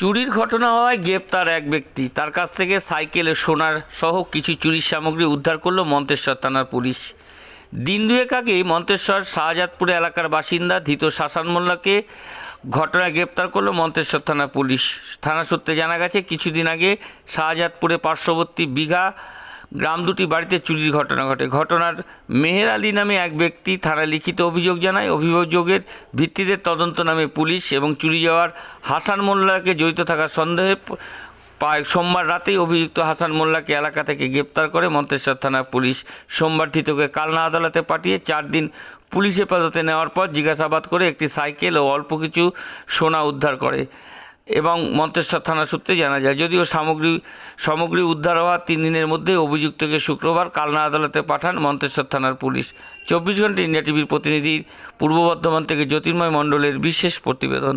চুরির ঘটনা হওয়ায় গ্রেপ্তার এক ব্যক্তি। তার কাছ থেকে সাইকেলে, সোনার সহ কিছু চুরির সামগ্রী উদ্ধার করল মন্তেশ্বর থানার পুলিশ। দিন দুয়েক আগেই মন্তেশ্বর শাহজাদপুর এলাকার বাসিন্দা ধৃত শাসান মোল্লাকে ঘটনায় গ্রেপ্তার করল মন্তেশ্বর থানা পুলিশ। থানা সূত্রে জানা গেছে, কিছুদিন আগে শাহজাদপুরে পার্শ্ববর্তী বিঘা গ্রাম দুটি বাড়িতে চুরির ঘটনা ঘটে। ঘটনার মেহের আলী নামে এক ব্যক্তি থানায় লিখিত অভিযোগ জানায়। অভিযোগের ভিত্তিতে তদন্ত নামে পুলিশ এবং চুরি যাওয়ার হাসান মোল্লাকে জড়িত থাকার সন্দেহে পায়। সোমবার রাতেই অভিযুক্ত হাসান মোল্লাকে এলাকা থেকে গ্রেপ্তার করে মন্তেশ্বর থানার পুলিশ সোমবার ধৃতকে কালনা আদালতে পাঠিয়ে চার দিন পুলিশ হেফাজতে নেওয়ার পর জিজ্ঞাসাবাদ করে একটি সাইকেল ও অল্প কিছু সোনা উদ্ধার করে। এবং মন্তেশ্বর থানা সূত্রে জানা যায়, যদিও সামগ্রী সামগ্রী উদ্ধার হওয়ার তিন দিনের মধ্যে অভিযুক্তকে শুক্রবার কালনা আদালতে পাঠান মন্তেশ্বর থানার পুলিশ। চব্বিশ ঘণ্টা ইন্ডিয়া টিভির প্রতিনিধি পূর্ব বর্ধমান থেকে জ্যোতির্ময় মণ্ডলের বিশেষ প্রতিবেদন।